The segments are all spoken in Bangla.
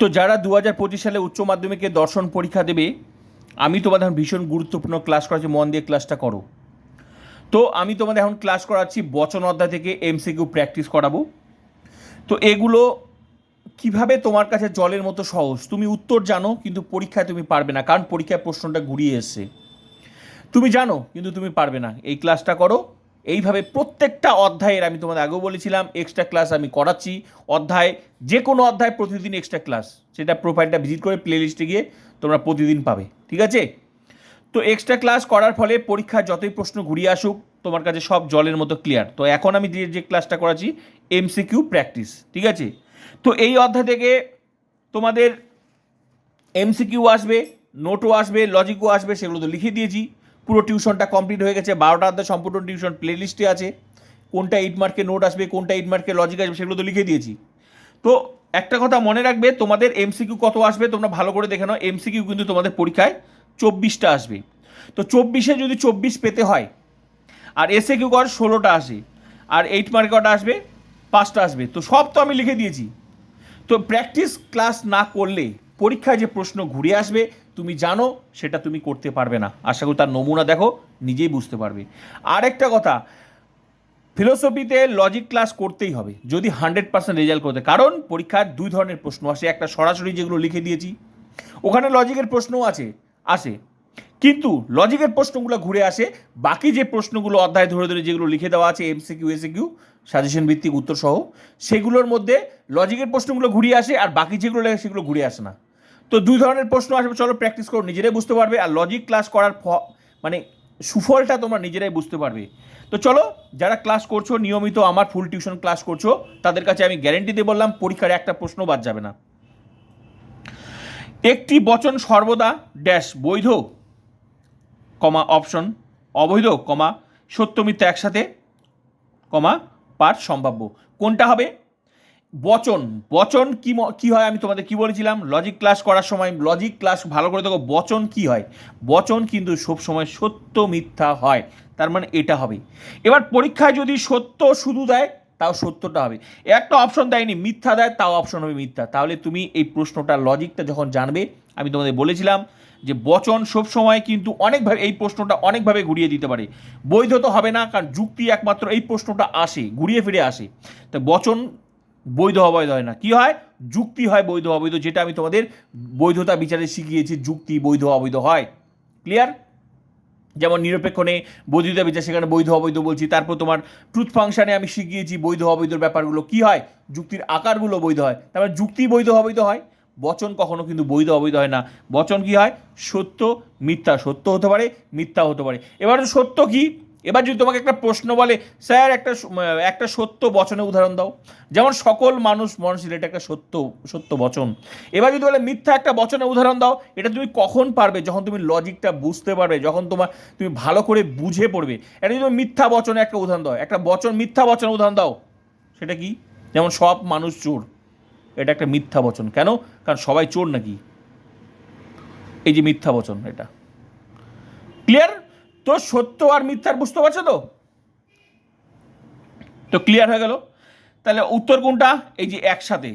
তো যারা দু হাজার পঁচিশ সালে উচ্চ মাধ্যমিকে দর্শন পরীক্ষা দেবে, আমি তোমাদের ভীষণ গুরুত্বপূর্ণ ক্লাস করাচ্ছি, মন দিয়ে ক্লাসটা করো। তো আমি তোমাদের এখন ক্লাস করাচ্ছি বচন অধ্যায় থেকে এমসিকিউ প্র্যাকটিস করাবো। তো এগুলো কীভাবে তোমার কাছে জলের মতো সহজ? তুমি উত্তর জানো, কিন্তু পরীক্ষায় তুমি পারবে না, কারণ পরীক্ষায় প্রশ্নটা ঘুরিয়ে এসছে। তুমি জানো, কিন্তু তুমি পারবে না। এই ক্লাসটা করো এইভাবে প্রত্যেকটা অধ্যায়ের আমি তোমাদের আগেও বলেছিলাম এক্সট্রা ক্লাস আমি করাচ্ছি। অধ্যায় যে কোনো অধ্যায় প্রতিদিন এক্সট্রা ক্লাস সেটা প্রোফাইলটা ভিজিট করে প্লে লিস্টে গিয়ে তোমরা প্রতিদিন পাবে। ঠিক আছে? তো এক্সট্রা ক্লাস করার ফলে পরীক্ষার যতই প্রশ্ন ঘুরিয়ে আসুক, তোমার কাছে সব জলের মতো ক্লিয়ার তো এখন আমি যে যে ক্লাসটা করাচ্ছি এমসিকিউ প্র্যাকটিস ঠিক আছে? তো এই অধ্যায় থেকে তোমাদের এমসিকিউ আসবে নোটও আসবে লজিকও আসবে, সেগুলো তো লিখে দিয়েছি। পুরো টিউশনটা কমপ্লিট হয়ে গেছে, বারোটা অধ্যায় সম্পূর্ণ টিউশন প্লে লিস্টে আছে। কোনটা এইট মার্কে নোট আসবে, কোনটা এইট মার্কে লজিক আসবে, সেগুলো তো লিখে দিয়েছি। তো একটা কথা মনে রাখবে, তোমাদের এমসিকিউ কত আসবে তোমরা ভালো করে দেখে নাও এমসিকিউ কিন্তু তোমাদের পরীক্ষায় চব্বিশটা আসবে। তো চব্বিশে যদি চব্বিশ পেতে হয়, আর এসে কিউ কর ষোলোটা আসে, আর এইট মার্কে কটা আসবে? পাঁচটা আসবে। তো সব তো আমি লিখে দিয়েছি। তো প্র্যাকটিস ক্লাস না করলে পরীক্ষায় যে প্রশ্ন ঘুরে আসবে, তুমি জানো সেটা তুমি করতে পারবে না। আশা করি তার নমুনা দেখো, নিজেই বুঝতে পারবে। আর একটা কথা ফিলোসফিতে লজিক ক্লাস করতেই হবে, যদি হান্ড্রেড পার্সেন্ট রেজাল্ট করতে। কারণ পরীক্ষার দুই ধরনের প্রশ্ন আসে, একটা সরাসরি যেগুলো লিখে দিয়েছি, ওখানে লজিকের প্রশ্নও আছে, আসে। কিন্তু লজিকের প্রশ্নগুলো ঘুরে আসে, বাকি যে প্রশ্নগুলো অধ্যায় ধরে ধরে যেগুলো লিখে দেওয়া আছে এমসিকিউ এসিকিউ সাজেশন ভিত্তিক উত্তর সহ সেগুলোর মধ্যে লজিকের প্রশ্নগুলো ঘুরিয়ে আসে, আর বাকি যেগুলো লেখে সেগুলো ঘুরে আসে না। তো দুই ধরনের প্রশ্ন আসবে, চলো প্র্যাকটিস করো, নিজেরাই বুঝতে পারবে আর লজিক ক্লাস করার মানে সুফলটা তোমরা নিজেরাই বুঝতে পারবে। তো চলো, যারা ক্লাস করছ, নিয়মিত আমার ফুল টিউশন ক্লাস করছ, তাদের কাছে আমি গ্যারেন্টি দিয়ে বললাম, পরীক্ষার একটা প্রশ্ন বাদ যাবে না। একটি বচন সর্বদা ড্যাশ বৈধ, কমা অপশন অবৈধ, কমা, সত্য একসাথে, কমা, পাঠ, সম্ভাব্য। কোনটা হবে? বচন বচন কি কি হয়? আমি তোমাদের কি বলেছিলাম? লজিক ক্লাস করার সময় লজিক ক্লাস ভালো করে দেখো, বচন কি হয়? বচন কিন্তু সব সময় সত্য মিথ্যা হয়। তার মানে এটা হবে। এবার পরীক্ষায় যদি সত্য শুধু দেয়, তাও সত্যটা হবে। একটা অপশন দেয়নি, মিথ্যা দেয়, তাও অপশন হবে মিথ্যা। তাহলে তুমি এই প্রশ্নটা লজিকটা যখন জানবে, আমি তোমাদের বলেছিলাম যে বচন সব সময় কিন্তু অনেকভাবে, এই প্রশ্নটা অনেকভাবে ঘুরিয়ে দিতে পারে। বৈধ তো হবে না, কারণ যুক্তি একমাত্র এই প্রশ্নটা আসে, ঘুরিয়ে ফিরে আসে। তো বচন বৈধ অবৈধ হয় না। কি হয়? যুক্তি হয় বৈধ অবৈধ, যেটা আমি তোমাদের বৈধতা বিচারে শিখিয়েছি, যুক্তি বৈধ অবৈধ হয়। ক্লিয়ার যেমন নিরপেক্ষণে বৈধতা বিচার, সেখানে বৈধ অবৈধ বলছি। তারপর তোমার ট্রুথ ফাংশনে আমি শিখিয়েছি বৈধ অবৈধর ব্যাপারগুলো। কি হয়? যুক্তির আকারগুলো বৈধ হয়। তারপরে যুক্তি বৈধ অবৈধ হয়। বচন কখনো কিন্তু বৈধ অবৈধ হয় না। বচন কি হয়? সত্য, মিথ্যা। সত্য হতে পারে মিথ্যা হতে পারে। এবার সত্য কি? এবার যদি তোমাকে একটা প্রশ্ন বলে, স্যার, একটা একটা সত্য বচনে উদাহরণ দাও। যেমন সকল মানুষ মনশীল এটা একটা সত্য সত্য বচন। এবার যদি বলে, মিথ্যা একটা বচনে উদাহরণ দাও, এটা তুমি কখন পারবে? যখন তুমি লজিকটা বুঝতে পারবে, যখন তোমার, তুমি ভালো করে বুঝে পড়বে। এটা যদি তুমি মিথ্যা বচনে একটা উদাহরণ দাও, একটা বচন, মিথ্যা বচনে উদাহরণ দাও, সেটা কি? যেমন সব মানুষ চোর, এটা একটা মিথ্যা বচন। কেন? কারণ সবাই চোর নাকি? এই যে মিথ্যা বচন এটা। ক্লিয়ার তো সত্য আর মিথ্যার বুঝতে পারছ তো? তো ক্লিয়ার হয়ে গেল। তাহলে উত্তর কোনটা? এই যে একসাথে।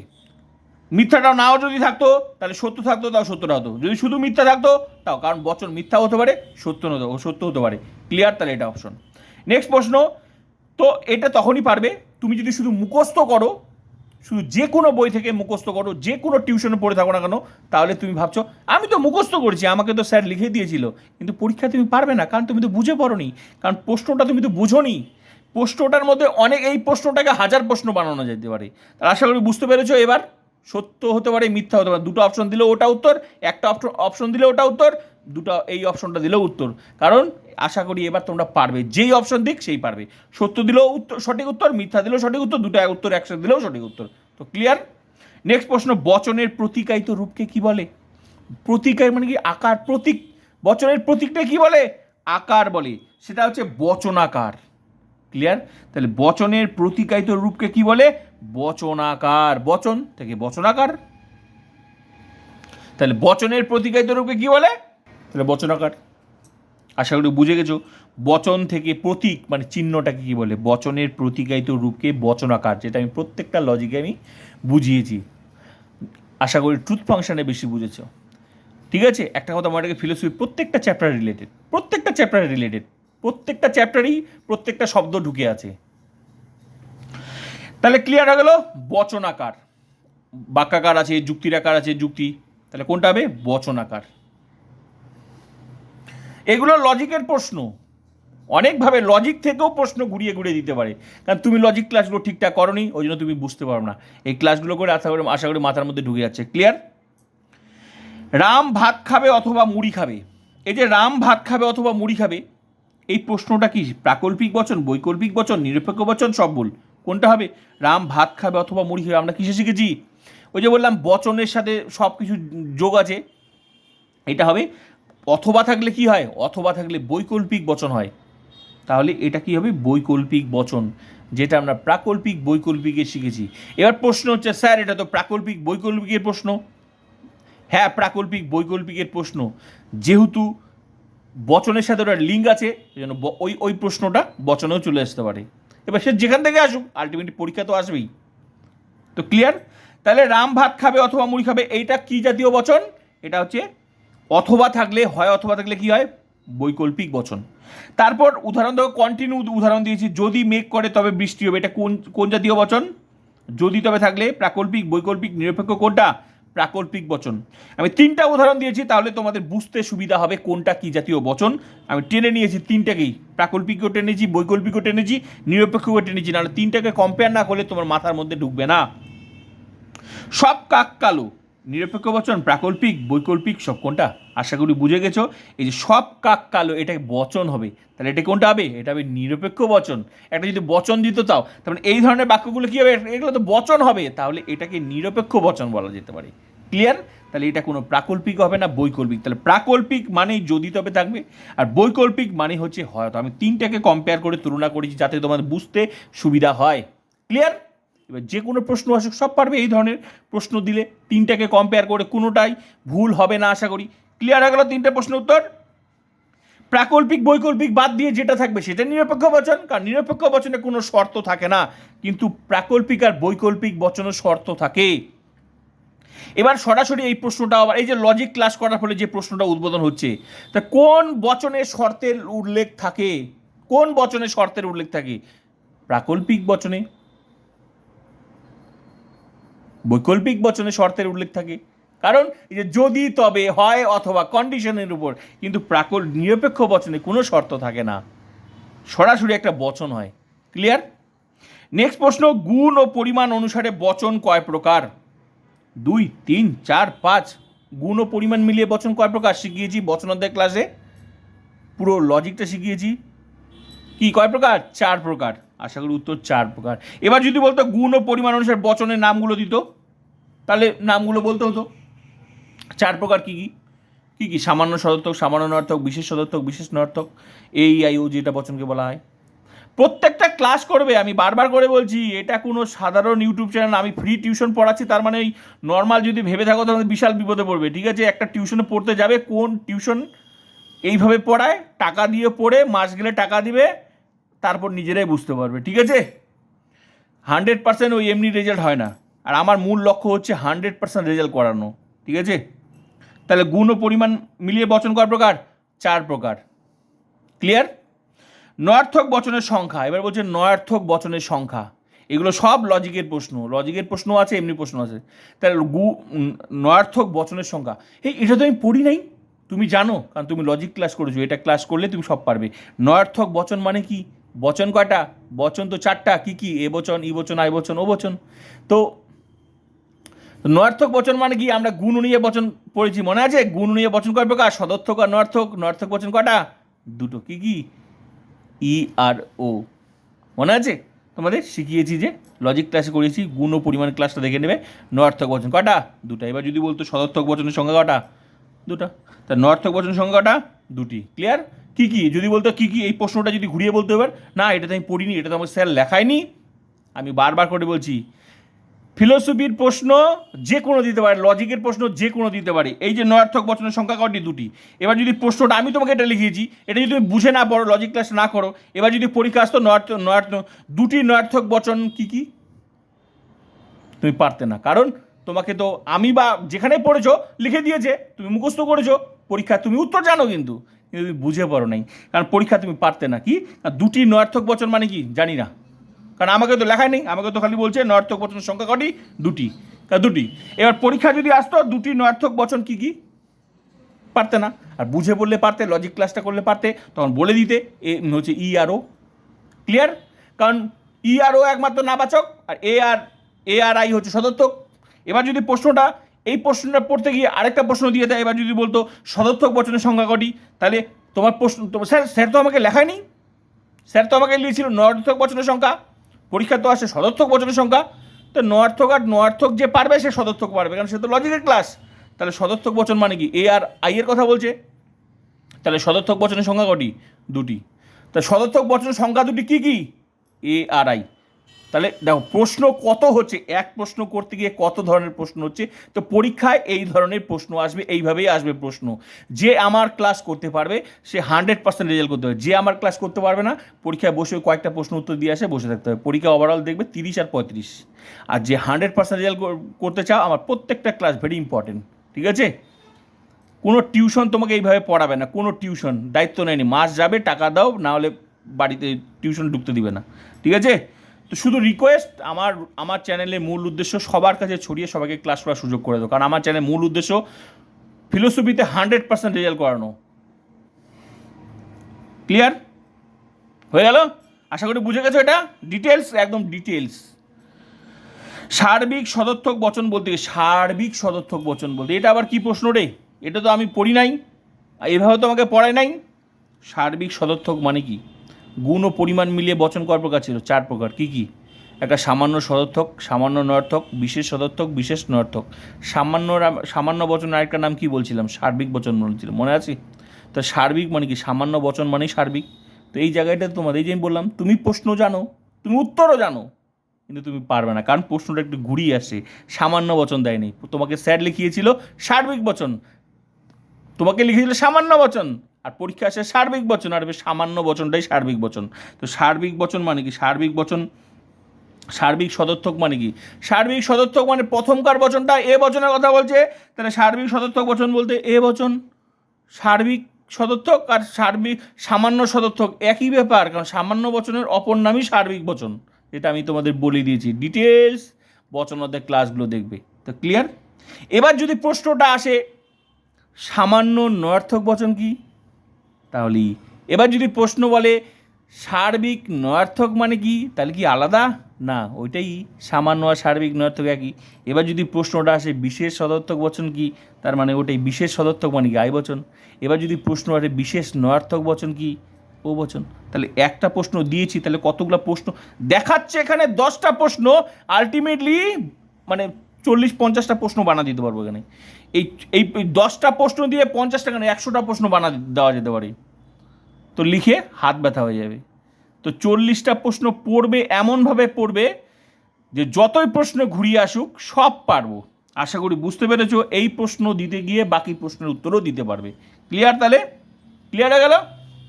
মিথ্যাটাও নাও যদি থাকতো, তাহলে সত্য থাকতো, তাও সত্যটা হতো যদি শুধু মিথ্যা থাকতো, তাও। কারণ বচন মিথ্যা হতে পারে, সত্য নতো সত্য হতে পারে। ক্লিয়ার তাহলে এটা অপশন নেক্সট প্রশ্ন, তো এটা তখনই পারবে, তুমি যদি শুধু মুখস্থ করো শুধু যে কোনো বই থেকে মুখস্থ করো, যে কোনো টিউশনে পড়ে থাকো না কেন, তাহলে তুমি ভাবছ, আমি তো মুখস্থ করেছি, আমাকে তো স্যার লিখে দিয়েছিল, কিন্তু পরীক্ষা তুমি পারবে না, কারণ তুমি তো বুঝে পড়োনি, কারণ প্রশ্নটা তুমি তো বুঝোনি। প্রশ্নটার মধ্যে অনেক, এই প্রশ্নটাকে হাজার প্রশ্ন বানানো যেতে পারে। তার আশা করি বুঝতে পেরেছ এবার, সত্য হতে পারে, মিথ্যা হতে পারে, দুটো অপশন দিলেও ওটা উত্তর, একটা অপশন দিলে ওটা উত্তর দুটো এই অপশনটা দিলেও উত্তর। কারণ আশা করি এবার তোমরা পারবে। যেই অপশন দিক, সেই পারবে। সত্য দিলেও উত্তর, সঠিক উত্তর, মিথ্যা দিলেও সঠিক উত্তর, দুটো উত্তর, একসাথে দিলেও সঠিক উত্তর। তো ক্লিয়ার নেক্সট প্রশ্ন, বচনের প্রতিকায়িত রূপকে কি বলে? প্রতিকায় মানে কি? আকার, প্রতীক। বচনের প্রতীকটা কি বলে? আকার বলে। সেটা হচ্ছে বচনাকার। ক্লিয়ার তাহলে বচনের প্রতিকায়িত রূপকে কি বলে? বচনাকার। বচন থেকে বচনাকার। তাহলে বচনের প্রতিকায়িত রূপকে কি বলে? তাহলে বচনাকার আশা করি বুঝে গেছো? বচন থেকে প্রতীক মানে চিহ্নটাকে কি বলে? বচনের প্রতীকায়িত রূপকে বচনাকার যেটা আমি প্রত্যেকটা লজিকে আমি বুঝিয়েছি। আশা করি ট্রুথ ফাংশানে বেশি বুঝেছ। ঠিক আছে? একটা কথা রাখে ফিলোসফি প্রত্যেকটা চ্যাপ্টার রিলেটেড প্রত্যেকটা চ্যাপ্টার রিলেটেড প্রত্যেকটা চ্যাপ্টারেই প্রত্যেকটা শব্দ ঢুকে আছে। তাহলে ক্লিয়ার হয়ে গেল? বচনাকার বাক্যাকার আছে, যুক্তির আকার আছে, যুক্তি। তাহলে কোনটা হবে? বচনাকার এগুলো লজিকের প্রশ্ন। অনেকভাবে লজিক থেকেও প্রশ্ন ঘুরিয়ে ঘুরিয়ে দিতে পারে। কারণ তুমি লজিক ক্লাসগুলো ঠিকঠাক করনি, ওই জন্য তুমি বুঝতে পারো না। এই ক্লাসগুলো করে আশা করি আশা করি মাথার মধ্যে ঢুকে যাচ্ছে। ক্লিয়ার রাম ভাত খাবে অথবা মুড়ি খাবে? এই যে রাম ভাত খাবে অথবা মুড়ি খাবে, এই প্রশ্নটা কি প্রাকল্পিক বচন, বৈকল্পিক বচন, নিরপেক্ষ বচন, সব বল কোনটা হবে? রাম ভাত খাবে অথবা মুড়ি খাবে, আমরা কিসে শিখেছি? ওই যে বললাম, বচনের সাথে সব কিছু যোগ আছে। এটা হবে অথবা থাকলে কি হয়? অথবা থাকলে বৈকল্পিক বচন হয়। তাহলে এটা কি হবে? বৈকল্পিক বচন, যেটা আমরা প্রাকল্পিক বৈকল্পিকে শিখেছি। এবার প্রশ্ন হচ্ছে, স্যার, এটা তো প্রাকল্পিক বৈকল্পিকের প্রশ্ন। হ্যাঁ প্রাকল্পিক বৈকল্পিকের প্রশ্ন। যেহেতু বচনের সাথে ওটা লিঙ্ক আছে জন্য ওই ওই প্রশ্নটা বচনেও চলে আসতে পারে। এবার সে যেখান থেকে আসুক আলটিমেটলি পরীক্ষা তো আসবেই। তো ক্লিয়ার তাহলে রাম ভাত খাবে অথবা মুড়ি খাবে, এইটা কি জাতীয় বচন? এটা হচ্ছে অথবা থাকলে হয়, অথবা থাকলে কি হয়? বৈকল্পিক বচন। তারপর উদাহরণ দেখো কন্টিনিউ উদাহরণ দিয়েছি, যদি মেঘ করে তবে বৃষ্টি হবে। এটা কোন কোন জাতীয় বচন? যদি তবে থাকলে প্রাকল্পিক, বৈকল্পিক, নিরপেক্ষ কোনটা? প্রাকল্পিক বচন। আমি তিনটা উদাহরণ দিয়েছি, তাহলে তোমাদের বুঝতে সুবিধা হবে কোনটা কি জাতীয় বচন। আমি টেনে নিয়েছি তিনটাকেই। প্রাকল্পিকও টেনেছি বৈকল্পিকও টেনেছি নিরপেক্ষও টেনেছি নাহলে তিনটাকে কম্পেয়ার না করলে তোমার মাথার মধ্যে ঢুকবে না। সব কাক কালো। নিরপেক্ষ বচন প্রাকল্পিক, বৈকল্পিক সব কোনটা? আশা করি বুঝে গেছো। এই যে সব কাক কালো এটা বচন হবে। তাহলে এটা কোনটা হবে? এটা হবে নিরপেক্ষ বচন একটা যদি বচন দিত তাও তাহলে এই ধরনের বাক্যগুলো কী হবে? এগুলো তো বচন হবে। তাহলে এটাকে নিরপেক্ষ বচন বলা যেতে পারে। ক্লিয়ার তাহলে এটা কোনো প্রাকল্পিক হবে না, বৈকল্পিক। তাহলে প্রাকল্পিক মানেই যদি তবে থাকবে, আর বৈকল্পিক মানে হচ্ছে হয়তো। আমি তিনটাকে কম্পেয়ার করে তুলনা করেছি যাতে তোমাদের বুঝতে সুবিধা হয়। ক্লিয়ার এবার যে কোনো প্রশ্ন আসুক, সব পারবে এই ধরনের প্রশ্ন দিলে। তিনটাকে কম্পেয়ার করে কোনোটাই ভুল হবে না, আশা করি। ক্লিয়ার হয়ে গেল তিনটে প্রশ্ন উত্তর? প্রাকল্পিক, বৈকল্পিক বাদ দিয়ে যেটা থাকবে সেটা নিরপেক্ষ বচন, কারণ নিরপেক্ষ বচনে কোনো শর্ত থাকে না, কিন্তু প্রাকল্পিক আর বৈকল্পিক বচনে শর্ত থাকে। এবার সরাসরি এই প্রশ্নটা আবার, এই যে লজিক ক্লাস করার ফলে যে প্রশ্নটা উদ্বোধন হচ্ছে, তা কোন বচনে শর্তের উল্লেখ থাকে? কোন বচনে শর্তের উল্লেখ থাকে? প্রাকল্পিক বচনে বৈকল্পিক বচনে শর্তের উল্লেখ থাকে। কারণ এই যে যদি, তবে, হয় অথবা কন্ডিশনের উপর, কিন্তু প্রাকল নিরপেক্ষ বচনে কোনো শর্ত থাকে না। সরাসরি একটা বচন হয়। ক্লিয়ার নেক্সট প্রশ্ন, গুণ ও পরিমাণ অনুসারে বচন কয় প্রকার? দুই, তিন, চার, পাঁচ। গুণ ও পরিমাণ মিলিয়ে বচন কয় প্রকার? শিখিয়েছি বচন অধ্যায় ক্লাসে পুরো লজিকটা শিখিয়েছি। কি কয় প্রকার? চার প্রকার। আশা করি উত্তর চার প্রকার। এবার যদি বলতো গুণ ও পরিমাণ অনুসারে বচনের নামগুলো দিত, তাহলে নামগুলো বলতে হতো। চার প্রকার কি কি? কি কি? সামান্য সদর্থক, সামান্য নর্থক, বিশেষ সদর্থক, বিশেষ নর্থক। এই আই ও যেটা বচনকে বলা হয়। প্রত্যেকটা ক্লাস করবে, আমি বারবার করে বলছি, এটা কোনো সাধারণ ইউটিউব চ্যানেল আমি ফ্রি টিউশন পড়াচ্ছি, তার মানে এই নর্মাল যদি ভেবে থাকো, তাহলে বিশাল বিপদে পড়বে, ঠিক আছে? একটা টিউশনে পড়তে যাবে, কোন টিউশন এইভাবে পড়ায়, টাকা দিয়ে পড়ে, মাস গেলে টাকা দিবে তারপর নিজেরাই বুঝতে পারবে, ঠিক আছে? হান্ড্রেড পার্সেন্ট ওই এমনি রেজাল্ট হয় না। আর আমার মূল লক্ষ্য হচ্ছে হান্ড্রেড পার্সেন্ট রেজাল্ট করানো, ঠিক আছে? তাহলে গুণ ও পরিমাণ মিলিয়ে বচন কয় প্রকার? চার প্রকার। ক্লিয়ার নয়ার্থক বচনের সংখ্যা, এবার বলছে নয়ার্থক বচনের সংখ্যা। এগুলো সব লজিকের প্রশ্ন লজিকের প্রশ্ন আছে, এমনি প্রশ্ন আছে। তাহলে গু নয়ার্থক বচনের সংখ্যা। এই, এটা তো আমি পড়ি নাই, তুমি জানো, কারণ তুমি লজিক ক্লাস করেছ, এটা ক্লাস করলে তুমি সব পারবে। নয়ার্থক বচন মানে কি? বচন কয়টা? বচন তো চারটা। কি কি? এ বচন, ই বচন, আই বচন, ও বচন। তো নয়ার্থক বচন মানে কি? আমরা গুণ নিয়ে বচন পড়েছি, মনে আছে? গুণ নিয়ে বচন কয় প্রকার? সদর্থক আর নয়ার্থক। নয়ার্থক বচন কয়টা? দুটো। কি কি? ই আর ও। মনে আছে? তোমাদের শিখিয়েছি যে লজিক ক্লাসে করেছি গুণ ও পরিমাণ ক্লাসটা দেখে নেবে। নয়ার্থক বচন কটা দুটা। এবার যদি বলতো সদর্থক বচনের সংখ্যা কটা দুটা। তা নয়ার্থক বচনের সংখ্যা কটা দুটি। ক্লিয়ার কি কি? যদি বলতো কি কি এই প্রশ্নটা যদি ঘুরিয়ে বলতে এবার, না, এটা তো আমি পড়িনি, এটা তো আমার স্যার লেখায়নি। আমি বারবার করে বলছি ফিলোসফির প্রশ্ন যে কোনো দিতে পারে লজিকের প্রশ্ন যে কোনো দিতে পারে, এই যে নয়ার্থক বচনের সংখ্যা কটি দুটি। এবার যদি প্রশ্নটা আমি তোমাকে এটা লিখিয়েছি, এটা যদি তুমি বুঝে না পড়ো লজিক ক্লাস না করো, এবার যদি পরীক্ষা আসতো নয়ার্থ নয়ার্থ, দুটি নয়ার্থক বচন কি কি? তুমি পারতে না, কারণ তোমাকে তো আমি বা যেখানে পড়েছো, লিখে দিয়েছে, তুমি মুখস্থ করেছ পরীক্ষা তুমি উত্তর জানো কিন্তু। কিন্তু তুমি বুঝে পারো নাই। কারণ পরীক্ষা তুমি পারতে না কি দুটি নয়ার্থক বচন মানে কি? জানি না। কারণ আমাকে তো লেখাই নেই, আমাকে তো খালি বলছে নয়ার্থক বচনের সংখ্যা কটি? দুটি। দুটি। এবার পরীক্ষা যদি আসতো, দুটি নয়ার্থক বচন কি কি? পারতে না। আর বুঝে বললে পারতে লজিক ক্লাসটা করলে পারতে, তখন বলে দিতে, এ হচ্ছে ই আর ও ক্লিয়ার কারণ ই আর ও একমাত্র নাবাচক, আর এ আর এ আর আই হচ্ছে সদর্থক। এবার যদি প্রশ্নটা এই প্রশ্নটা পড়তে গিয়ে আরেকটা প্রশ্ন দিয়ে দেয়। এবার যদি বলতো সদর্থক বচনের সংখ্যা কটি, তাহলে তোমার প্রশ্ন স্যার স্যার তো আমাকে লেখায় নি স্যার তো আমাকে লিখেছিল নয়ার্থক বচনের সংখ্যা পরীক্ষা তো আসে সদর্থক বচনের সংখ্যা তো নয়ার্থক আর নয়ার্থক যে পারবে, সে সদর্থক পারবে, কারণ সে তো লজিকের ক্লাস তাহলে সদর্থক বচন মানে কি? এ আর আই এর কথা বলছে। তাহলে সদর্থক বচনের সংখ্যা কটি? দুটি। তা সদর্থক বচনের সংখ্যা দুটি কি কি? এ আর আই তাহলে দেখো, প্রশ্ন কত হচ্ছে? এক প্রশ্ন করতে গিয়ে কত ধরনের প্রশ্ন হচ্ছে? তো পরীক্ষায় এই ধরনের প্রশ্ন আসবে, এইভাবেই আসবে প্রশ্ন। যে আমার ক্লাস করতে পারবে, সে হান্ড্রেড পার্সেন্ট রেজাল্ট করতে হবে যে আমার ক্লাস করতে পারবে না, পরীক্ষায় বসে কয়েকটা প্রশ্ন উত্তর দিয়ে আসে, বসে থাকতে হবে। পরীক্ষা ওভারঅল দেখবে তিরিশ আর পঁয়ত্রিশ। আর যে হান্ড্রেড পার্সেন্ট রেজাল্ট করতে চাও, আমার প্রত্যেকটা ক্লাস ভেরি ইম্পর্টেন্ট ঠিক আছে? কোনো টিউশন তোমাকে এইভাবে পড়াবে না, কোনো টিউশন দায়িত্ব নেয়নি। মাস যাবে, টাকা দাও, না হলে বাড়িতে টিউশন ঢুকতে দিবে না, ঠিক আছে? তো শুধু রিকোয়েস্ট আমার আমার চ্যানেলের মূল উদ্দেশ্য সবার কাছে ছড়িয়ে সবাইকে ক্লাস করার সুযোগ করে দাও। কারণ আমার চ্যানেলের মূল উদ্দেশ্য ফিলোসফিতে হান্ড্রেড পার্সেন্ট রেজাল্ট করানো। ক্লিয়ার হয়ে গেল? আশা করি বুঝে গেছো এটা? ডিটেলস একদম ডিটেলস সার্বিক সদর্থক বচন বলতে সার্বিক সদর্থক বচন বলতে এটা আবার কি প্রশ্ন রে? এটা তো আমি পড়ি নাই। এভাবে তো আমাকে পড়ায় নাই। সার্বিক সদর্থক মানে কি? গুণ ও পরিমাণ মিলিয়ে বচন কয় প্রকার ছিল, চার প্রকার। কি কি? একটা সামান্য সদর্থক, সামান্য নর্থক, বিশেষ সদর্থক, বিশেষ নর্থক। সামান্য সামান্য বচন আরেকটা নাম কি বলছিলাম? সার্বিক বচন বলছিলাম মনে আছে? তো সার্বিক মানে কি? সামান্য বচন মানেই সার্বিক। তো এই জায়গাটা তোমাদের, এই যে আমি বললাম, তুমি প্রশ্ন জানো, তুমি উত্তরও জানো, কিন্তু তুমি পারবে না, কারণ প্রশ্নটা একটু ঘুরিয়ে আসে। সামান্য বচন দেয়নি তোমাকে স্যার লিখিয়েছিল সার্বিক বচন। তোমাকে লিখেছিল সামান্য বচন। আর পরীক্ষা আসে সার্বিক বচন, আর সামান্য বচনটাই সার্বিক বচন। তো সার্বিক বচন মানে কি? সার্বিক বচন, সার্বিক সদর্থক মানে কি? সার্বিক সদর্থক মানে প্রথমকার বচনটা এ বচনের কথা বলছে, তাহলে সার্বিক সদর্থক বচন বলতে এ বচন। সার্বিক সদর্থক আর সার্বিক সামান্য সদর্থক একই ব্যাপার, কারণ সামান্য বচনের অপর নামই সার্বিক বচন। এটা আমি তোমাদের বলে দিয়েছি। ডিটেলস বচন অধ্যায় ক্লাসগুলো দেখবে। তো ক্লিয়ার? এবার যদি প্রশ্নটা আসে, সামান্য নয়ার্থক বচন কি? তাহলে এবার যদি প্রশ্ন বলে, সার্বিক নয়ার্থক মানে কি? তাহলে কি আলাদা? না, ওইটাই সামান্য আর সার্বিক নয়ার্থক একই। এবার যদি প্রশ্নটা আসে, বিশেষ সদর্থক বচন কি? তার মানে ওটাই বিশেষ সদর্থক মানে কি? আই বচন। এবার যদি প্রশ্ন আসে, বিশেষ নয়ার্থক বচন কি? ও বচন। তাহলে একটা প্রশ্ন দিয়েছি, তাহলে কতগুলো প্রশ্ন? দেখাচ্ছে এখানে দশটা প্রশ্ন। আলটিমেটলি মানে চল্লিশ পঞ্চাশটা প্রশ্ন বানা দিতে পারব এখানে। এই এই দশটা প্রশ্ন দিয়ে পঞ্চাশটা কেন? একশোটা প্রশ্ন বানা দেওয়া যেতে পারে। তো লিখে হাত ব্যথা হয়ে যাবে। তো চল্লিশটা প্রশ্ন পড়বে এমনভাবে পড়বে যে যতই প্রশ্ন ঘুরিয়ে আসুক, সব পারব। আশা করি বুঝতে পেরেছ, এই প্রশ্ন দিতে গিয়ে বাকি প্রশ্নের উত্তরও দিতে পারবে। ক্লিয়ার তাহলে? ক্লিয়ার হয়ে গেল?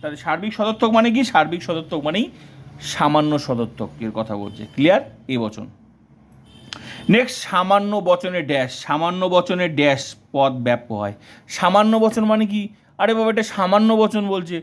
তাহলে সার্বিক সদর্থক মানে কি? সার্বিক সদর্থক মানেই সামান্য সদর্থকের কথা বলছে। ক্লিয়ার? বচন। নেক্সট সামান্য বচনে ড্যাশ সামান্য বচনে ড্যাশ পদ ব্যাপ হয়। সামান্য বচন মানে কি? আরে বাবা, এটা সামান্য বচন বলছে।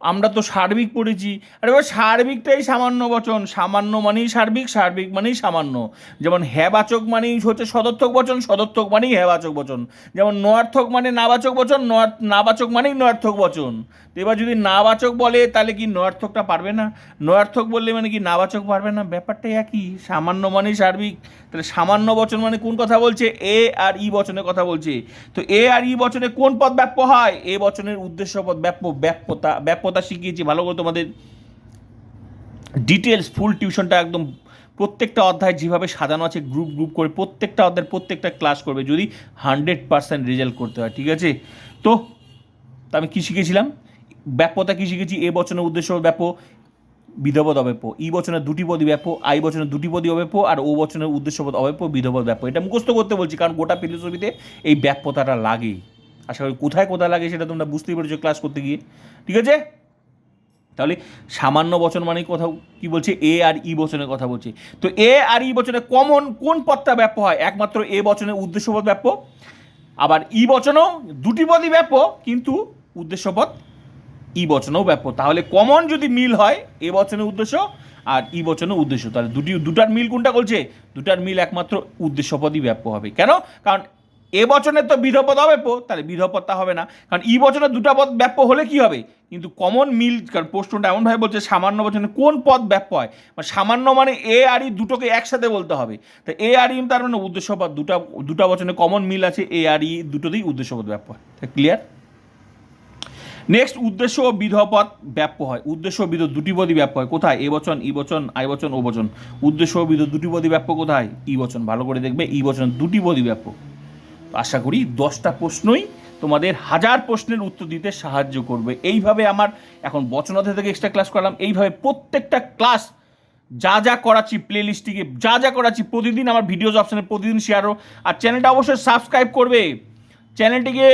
আমরা তো সার্বিক পড়েছি। আরে বাবা সার্বিকটাই সামান্য বচন। সামান্য মানেই সার্বিক সার্বিক মানেই সামান্য। যেমন হ্যাবাচক মানেই হচ্ছে সদর্থক বচন, সদর্থক মানেই হ্যাবাচক বচন। যেমন নয়ার্থক মানে নাবাচক বচন নাবাচক মানেই নয়ার্থক বচন। তো এবার যদি নাবাচক বলে, তাহলে কি নয়ার্থকটা পারবে না? নয়ার্থক বললে মানে কি নাবাচক পারবে না? ব্যাপারটা একই। সামান্য মানেই সার্বিক। তাহলে সামান্য বচন মানে কোন কথা বলছে? এ আর ই বচনের কথা বলছে। তো এ আর ই বচনে কোন পদ ব্যাপ্য হয়? এ বচনের উদ্দেশ্য পদ ব্যাপ্য ব্যাপ্যতা ব্যাপ্যতা শিখিয়েছি, ভালো করে তোমাদের ডিটেলস ফুল টিউশনটা একদম প্রত্যেকটা অধ্যায় যেভাবে সাজানো আছে গ্রুপ গ্রুপ করে প্রত্যেকটা অধ্যায়ের প্রত্যেকটা ক্লাস করবে যদি হান্ড্রেড পার্সেন্ট রেজাল্ট করতে হয়, ঠিক আছে? তো আমি কী শিখেছিলাম? ব্যাপতা কী শিখেছি? এ বচনের উদ্দেশ্য ব্যাপ বিধবদ অব্যাপ ই বচনের দুটি পদই ব্যাপ আই বচনের দুটি পদই অব্যাপ আর ও বচনের উদ্দেশ্যপদ অব্যাপ বিধবদ ব্যাপ এটা মুখস্থ করতে বলছি, কারণ গোটা ফিলোসফিতে এই ব্যাপতাটা লাগেই আশা করি কোথায় কোথায় লাগে সেটা তোমরা বুঝতেই পেরেছ ক্লাস করতে গিয়ে, ঠিক আছে? তাহলে সামান্য বচন মানে কোথাও কি বলছে? এ আর ই বচনের কথা বলছে। তো এ আর ই বচনে কমন কোন পদটা ব্যাপ্য হয়? একমাত্র এ বচনের উদ্দেশ্যপদ ব্যাপ্য, আবার ই বচনও দুটি পদই ব্যাপ্য, কিন্তু উদ্দেশ্যপদ ই বচনেও ব্যাপ্য। তাহলে কমন যদি মিল হয়, এ বচনের উদ্দেশ্য আর ই বচনের উদ্দেশ্য। তাহলে দুটি দুটার মিল কোনটা বলছে? দুটার মিল একমাত্র উদ্দেশ্যপদই ব্যাপ্য হবে। কেন? কারণ এ বচনের তো বিধপদ অব্যাপ্য তাহলে বিধপদটা হবে না। কারণ ই বচনের দুটা পদ ব্যাপ্য হলে কি হবে? কিন্তু কমন মিল, কারণ প্রশ্নটা এমনভাবে বলছে, সামান্য বচনে কোন পদ ব্যাপ্য হয়? মানে সামান্য মানে এ আর ই দুটোকে একসাথে বলতে হবে। তো এ আর ই তার মানে উদ্দেশ্যপদ দুটা দুটা বচনে কমন মিল আছে, এ আর ই দুটোতেই উদ্দেশ্যপদ ব্যাপ্য হয়। ক্লিয়ার নেক্সট উদ্দেশ্য ও বিধপদ ব্যাপ্য হয়। উদ্দেশ্য ও বিধ দুটি পদই ব্যাপ্য হয়। কোথায়? এ বচন, ই বচন, আই বচন, ও বচন। উদ্দেশ্য ও বিধ দুটি পদই ব্যাপ্য কোথায়? ই বচন। ভালো করে দেখবে, ই বচন দুটি পদই ব্যাপ্য। আশা করি দশটা প্রশ্নই তোমাদের হাজার প্রশ্নের উত্তর দিতে সাহায্য করবে। এইভাবে আমার এখন বচনধে থেকে এক্সট্রা ক্লাস করলাম। এইভাবে প্রত্যেকটা ক্লাস যা যা করাচ্ছি প্লে লিস্টিকে যা যা করাচ্ছি প্রতিদিন আমার ভিডিওস অপশানে প্রতিদিন শেয়ারও আর চ্যানেলটা অবশ্যই সাবস্ক্রাইব করবে। চ্যানেলটিকে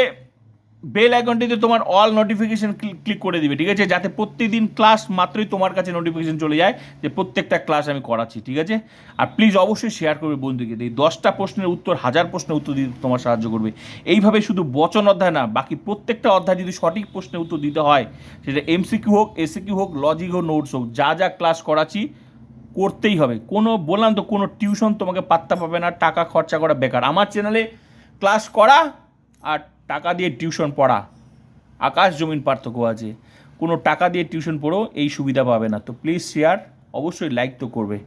বেল আইকনটিতে তোমার অল নোটিফিকেশন ক্লিক করে দিবে, ঠিক আছে? যাতে প্রত্যেকদিন ক্লাস মাত্রই তোমার কাছে নোটিফিকেশন চলে যায় যে প্রত্যেকটা ক্লাস আমি করাচ্ছি, ঠিক আছে? আর প্লিজ অবশ্যই শেয়ার করবে বন্ধুকে এই দশটা প্রশ্নের উত্তর, হাজার প্রশ্নের উত্তর দিতে তোমার সাহায্য করবে। এইভাবে শুধু বচন অধ্যায় না, বাকি প্রত্যেকটা অধ্যায় যদি সঠিক প্রশ্নের উত্তর দিতে হয়, সেটা এমসিকিউ হোক এসিকিউ হোক লজিক হোক নোটস হোক, যা যা ক্লাস করাচ্ছি, করতেই হবে। কোনো, বললাম তো, কোনো টিউশন তোমাকে পাত্তা পাবে না, টাকা খরচা করা বেকার। আমার চ্যানেলে ক্লাস করা আর টাকা দিয়ে টিউশন পড়া, আকাশ জমিন পার্থক্য আছে। কোনো টাকা দিয়ে টিউশন পড়ো, এই সুবিধা পাবে না। তো প্লিজ শেয়ার অবশ্যই লাইক তো করবে।